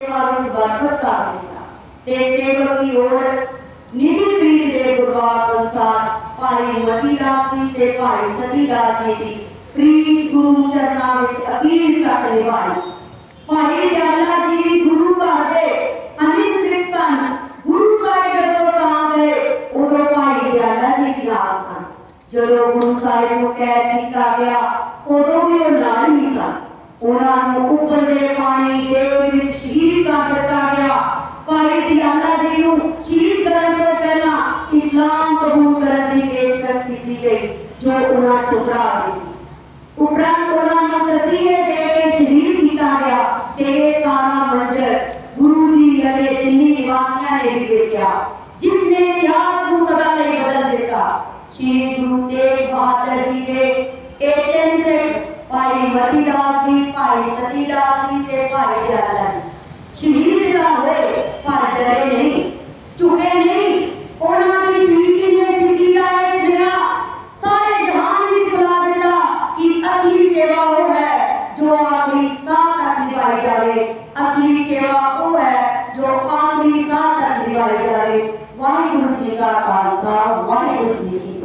गठत कर ते सेवक की ओर दे गुरुवार अनुसार भाई वशीदास जी ते भाई सतीदास जी की गुरु तक निभाई भाई जी गुरु घर दे अनिल सिख सन गुरु साहिब जदों गए उदों भाई जी की दास सन गुरु साहिब गया उदों भी नाल ही सन उपर दे दे ਭਾਈ ਦਿਆਲਾ ਜੀ ਨੂੰ ਸ਼ਹੀਦ ਕਰਨ ਤੋਂ ਪਹਿਲਾਂ ਇਸਲਾਮ ਕਬੂਲ ਕਰਨ ਦੀ ਪੇਸ਼ਕਸ਼ ਕੀਤੀ ਗਈ ਜੋ ਉਹਨਾਂ ਠੁਕਰਾ ਦਿੱਤੀ ਉਪਰੰਤ ਉਹਨਾਂ ਨੂੰ ਤਸੀਹੇ ਦੇ ਕੇ ਸ਼ਹੀਦ ਕੀਤਾ ਗਿਆ ਤੇ ਇਹ ਸਾਰਾ ਮੰਜ਼ਰ ਗੁਰੂ ਜੀ ਅਤੇ ਦਿੱਲੀ ਨਿਵਾਸੀਆਂ ਨੇ ਵੀ ਵੇਖਿਆ ਜਿਸ ਨੇ ਇਤਿਹਾਸ ਨੂੰ ਸਦਾ ਲਈ ਬਦਲ ਦਿੱਤਾ ਸ਼੍ਰੀ ਗੁਰੂ ਤੇਗ ਬਹਾਦਰ ਜੀ ਦੇ ਇਹ ਤਿੰਨ ਸਿੱਖ ਭਾਈ ਮਤੀਦਾਸ ਜੀ ਭਾਈ ਸਤੀਦਾਸ ਜੀ ਤੇ ਭਾਈ ਦਿਆਲਾ ਜੀ ਸ਼ਹੀਦ ਤਾਂ ਹੋਏ असली सेवा वो है, जो आखिरी सांस तक निभाई जाए वाहिगुरु जी का खालसा, वाहिगुरु जी की